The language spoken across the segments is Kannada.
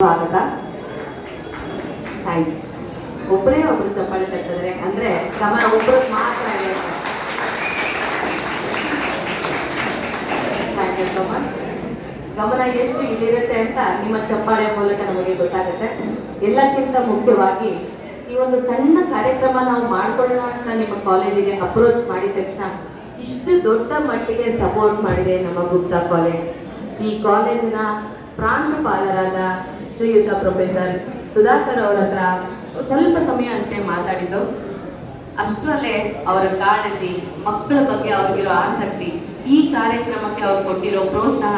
ಸ್ವಾಗತ. ಥ್ಯಾಂಕ್ ಒಬ್ಬರೇ ಒಬ್ರು ಚಪ್ಪಾಳೆ ತಟ್ಟಿದ್ರೆ ಅಂದ್ರೆ ಗಮನ ಒಬ್ಬರು ಮಾತ್ರ ಥ್ಯಾಂಕ್ ಯು ಸೊ ಗಮನ ಎಷ್ಟು ಇಲ್ಲಿರುತ್ತೆ ಅಂತ ನಿಮ್ಮ ಚಪ್ಪಾಳೆ ಮೂಲಕ ನಮಗೆ ಗೊತ್ತಾಗುತ್ತೆ. ಎಲ್ಲಕ್ಕಿಂತ ಮುಖ್ಯವಾಗಿ ಈ ಒಂದು ಸಣ್ಣ ಕಾರ್ಯಕ್ರಮ ನಾವು ಮಾಡ್ಕೊಳ್ಳೋಣ ಅಂತ ನಿಮ್ಮ ಕಾಲೇಜಿಗೆ ಅಪ್ರೋಚ್ ಮಾಡಿದ ತಕ್ಷಣ ಇಷ್ಟು ದೊಡ್ಡ ಮಟ್ಟಿಗೆ ಸಪೋರ್ಟ್ ಮಾಡಿದೆ ನಮ್ಮ ಗುಪ್ತಾ ಕಾಲೇಜ್ ಈ ಕಾಲೇಜಿನ ಪ್ರಾಂಶುಪಾಲರಾದ ಶ್ರೀಯುತ ಪ್ರೊಫೆಸರ್ ಸುಧಾಕರ್ ಅವರ ಹತ್ರ ಸ್ವಲ್ಪ ಸಮಯ ಅಷ್ಟೇ ಮಾತಾಡಿದ್ದು. ಅಷ್ಟರಲ್ಲೇ ಅವರ ಕಾಳಜಿ, ಮಕ್ಕಳ ಬಗ್ಗೆ ಅವ್ರಿಗಿರೋ ಆಸಕ್ತಿ, ಈ ಕಾರ್ಯಕ್ರಮಕ್ಕೆ ಅವ್ರು ಕೊಟ್ಟಿರೋ ಪ್ರೋತ್ಸಾಹ,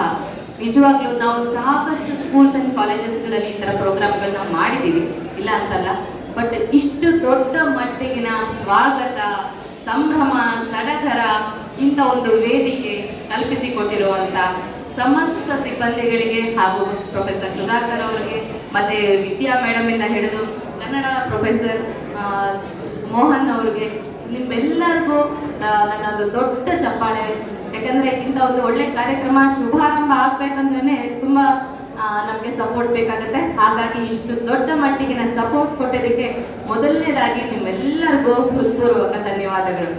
ನಿಜವಾಗ್ಲೂ ನಾವು ಸಾಕಷ್ಟು ಸ್ಕೂಲ್ಸ್ ಅಂಡ್ ಕಾಲೇಜಸ್ಗಳಲ್ಲಿ ಈ ಥರ ಪ್ರೋಗ್ರಾಮ್ಗಳನ್ನ ಮಾಡಿದ್ದೀವಿ ಇಲ್ಲ ಅಂತಲ್ಲ ಬಟ್ ಇಷ್ಟು ದೊಡ್ಡ ಮಟ್ಟಿಗಿನ ಸ್ವಾಗತ, ಸಂಭ್ರಮ, ಸಡಗರ ಇಂಥ ಒಂದು ವೇದಿಕೆ ಕಲ್ಪಿಸಿಕೊಟ್ಟಿರುವಂತ ಸಮಸ್ತ ಸಿಬ್ಬಂದಿಗಳಿಗೆ ಹಾಗೂ ಪ್ರೊಫೆಸರ್ ಸುಧಾಕರ್ ಅವರಿಗೆ, ಮತ್ತೆ ವಿದ್ಯಾ ಮೇಡಮ್ ಇಂದ ಹಿಡಿದು ಕನ್ನಡ ಪ್ರೊಫೆಸರ್ ಮೋಹನ್ ಅವ್ರಿಗೆ, ನಿಮ್ಮೆಲ್ಲರಿಗೂ ನನ್ನ ಒಂದು ದೊಡ್ಡ ಚಪ್ಪಾಳೆ. ಯಾಕಂದ್ರೆ ಇಂಥ ಒಂದು ಒಳ್ಳೆ ಕಾರ್ಯಕ್ರಮ ಶುಭಾರಂಭ ಆಗ್ಬೇಕಂದ್ರೆ ತುಂಬಾ ನಮ್ಗೆ ಸಪೋರ್ಟ್ ಬೇಕಾಗುತ್ತೆ. ಹಾಗಾಗಿ ಇಷ್ಟು ದೊಡ್ಡ ಮಟ್ಟಿಗೆ ನಾನು ಸಪೋರ್ಟ್ ಕೊಟ್ಟಿದ್ದಕ್ಕೆ ಮೊದಲನೇದಾಗಿ ನಿಮ್ಮೆಲ್ಲರಿಗೂ ಹೃತ್ಪೂರ್ವಕ ಧನ್ಯವಾದಗಳು.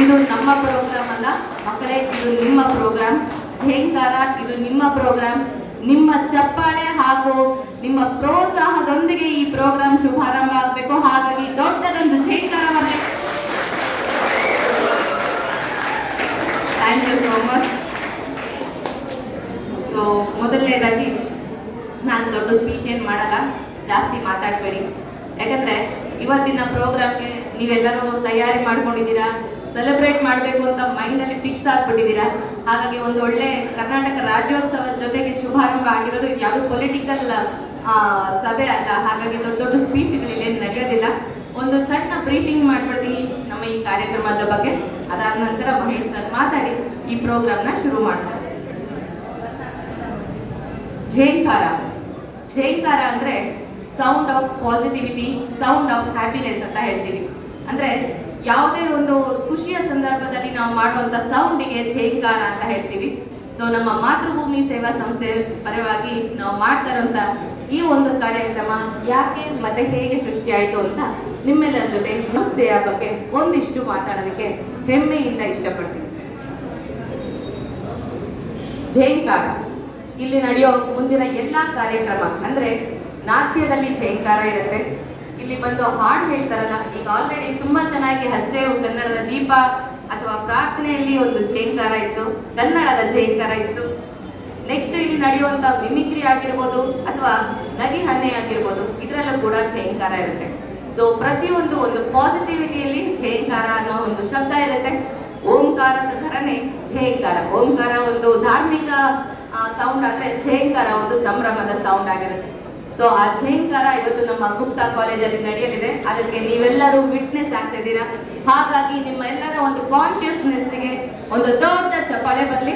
ಇದು ನಮ್ಮ ಪ್ರೋಗ್ರಾಮ್ ಅಲ್ಲ, ಮಕ್ಕಳೇ, ಇದು ನಿಮ್ಮ ಪ್ರೋಗ್ರಾಮ್ ಝೇಂಕಾರ ಇದು ನಿಮ್ಮ ಪ್ರೋಗ್ರಾಮ್ ನಿಮ್ಮ ಚಪ್ಪಾಳೆ ಹಾಗೂ ನಿಮ್ಮ ಪ್ರೋತ್ಸಾಹದೊಂದಿಗೆ ಈ ಪ್ರೋಗ್ರಾಮ್ ಶುಭಾರಂಭ ಆಗಬೇಕು. ಹಾಗಾಗಿ ದೊಡ್ಡದೊಂದು ಝೇಂಕಾರ ಬರಬೇಕು ಥ್ಯಾಂಕ್ ಯು ಸೋ ಮಚ್ ಮೊದಲನೇದಾಗಿ ನಾನು ದೊಡ್ಡ ಸ್ಪೀಚ್ ಏನು ಮಾಡಲ್ಲ, ಜಾಸ್ತಿ ಮಾತಾಡಬೇಡಿ. ಯಾಕಂದರೆ ಇವತ್ತಿನ ಪ್ರೋಗ್ರಾಮ್ಗೆ ನೀವೆಲ್ಲರೂ ತಯಾರಿ ಮಾಡ್ಕೊಂಡಿದ್ದೀರಾ? ಸೆಲೆಬ್ರೇಟ್ ಮಾಡಬೇಕು ಅಂತ ಮೈಂಡಲ್ಲಿ ಫಿಕ್ಸ್ ಆಗ್ಬಿಟ್ಟಿದ್ದೀರಾ? ಹಾಗಾಗಿ ಒಂದು ಒಳ್ಳೆ ಕರ್ನಾಟಕ ರಾಜ್ಯೋತ್ಸವದ ಜೊತೆಗೆ ಶುಭಾರಂಭ ಆಗಿರೋದು ಯಾವ ಪೊಲಿಟಿಕಲ್ ಸಭೆ ಅಲ್ಲ. ಹಾಗಾಗಿ ದೊಡ್ಡ ದೊಡ್ಡ ಸ್ಪೀಚ್ಗಳಿಲ್ಲೇನು ನಡೆಯೋದಿಲ್ಲ. ಒಂದು ಸಣ್ಣ ಬ್ರೀಫಿಂಗ್ ಮಾಡ್ಬಿಡ್ತೀನಿ ನಮ್ಮ ಈ ಕಾರ್ಯಕ್ರಮದ ಬಗ್ಗೆ. ಅದಾದ ನಂತರ ಮಹೇಶ್ ಸರ್ ಮಾತಾಡಿ ಈ ಪ್ರೋಗ್ರಾಮ್ನ ಶುರು ಮಾಡ್ತಾರೆ. ಜೈಕಾರ. ಜೈಕಾರ ಅಂದ್ರೆ sound of positivity sound of happiness ಅಂತ ಹೇಳ್ತೀವಿ. ಅಂದ್ರೆ ಯಾವುದೇ ಒಂದು ಖುಷಿಯ ಸಂದರ್ಭದಲ್ಲಿ ನಾವು ಮಾಡುವಂತ ಸೌಂಡಿಗೆ ಜೈಕಾರ ಅಂತ ಹೇಳ್ತೀವಿ. ಸೊ ನಮ್ಮ ಮಾತೃಭೂಮಿ ಸೇವಾ ಸಂಸ್ಥೆ ಪರವಾಗಿ ನಾವು ಮಾಡ್ತಾ ಇರೋಂಥ ಈ ಒಂದು ಕಾರ್ಯಕ್ರಮ ಯಾಕೆ ಮತ್ತೆ ಹೇಗೆ ಸೃಷ್ಟಿಯಾಯಿತು ಅಂತ ನಿಮ್ಮೆಲ್ಲರ ಜೊತೆ ಸಂಸ್ಥೆಯ ಬಗ್ಗೆ ಒಂದಿಷ್ಟು ಮಾತಾಡೋದಕ್ಕೆ ಹೆಮ್ಮೆಯಿಂದ ಇಷ್ಟಪಡ್ತೀನಿ. ಜಯಂಕಾರ. ಇಲ್ಲಿ ನಡೆಯೋ ಮುಂದಿನ ಎಲ್ಲಾ ಕಾರ್ಯಕ್ರಮ ಅಂದ್ರೆ ನಾಟ್ಯದಲ್ಲಿ ಜಯಂಕಾರ ಇರುತ್ತೆ. ಇಲ್ಲಿ ಬಂದು ಹಾಡು ಹೇಳ್ತಾರಲ್ಲ, ಈಗ ಆಲ್ರೆಡಿ ತುಂಬಾ ಚೆನ್ನಾಗಿ ಹಚ್ಚೆವು ಕನ್ನಡದ ದೀಪ ಅಥವಾ ಪ್ರಾರ್ಥನೆಯಲ್ಲಿ ಒಂದು ಜಯಂಕಾರ ಇತ್ತು, ಕನ್ನಡದ ಜಯಂಕಾರ ಇತ್ತು. ನೆಕ್ಸ್ಟ್ ಇಲ್ಲಿ ನಡೆಯುವಂತ ಮಿಮಿಕ್ರಿ ಆಗಿರ್ಬೋದು ಅಥವಾ ನಗಿ ಹನೆ ಆಗಿರ್ಬೋದು, ಇದರಲ್ಲೂ ಕೂಡ ಜಯಂಕಾರ ಇರುತ್ತೆ. ಸೊ ಪ್ರತಿಯೊಂದು ಒಂದು ಪಾಸಿಟಿವಿಟಿಯಲ್ಲಿ ಜಯಂಕಾರ ಅನ್ನೋ ಒಂದು ಶಬ್ದ ಇರುತ್ತೆ. ಓಂಕಾರದ ಥರನೇ ಜಯಂಕಾರ ಓಂಕಾರ ಒಂದು ಧಾರ್ಮಿಕ ಸೌಂಡ್ ಆದ್ರೆ ಜಯಂಕಾರ ಒಂದು ಸಂಭ್ರಮದ ಸೌಂಡ್ ಆಗಿರುತ್ತೆ. ಸೊ ಆ ಝೇಂಕಾರ ಇವತ್ತು ನಮ್ಮ ಗುಪ್ತಾ ಕಾಲೇಜಲ್ಲಿ ನಡೆಯಲಿದೆ. ಅದಕ್ಕೆ ನೀವೆಲ್ಲರೂ ವಿಟ್ನೆಸ್ ಆಗ್ತಿದ್ದೀರಾ ಹಾಗಾಗಿ ನಿಮ್ಮ ಎಲ್ಲರ ಒಂದು ಕಾನ್ಶಿಯಸ್ನೆಸ್ಗೆ ಒಂದು ದೊಡ್ಡ ಚಪ್ಪಾಳೆ ಬರಲಿ.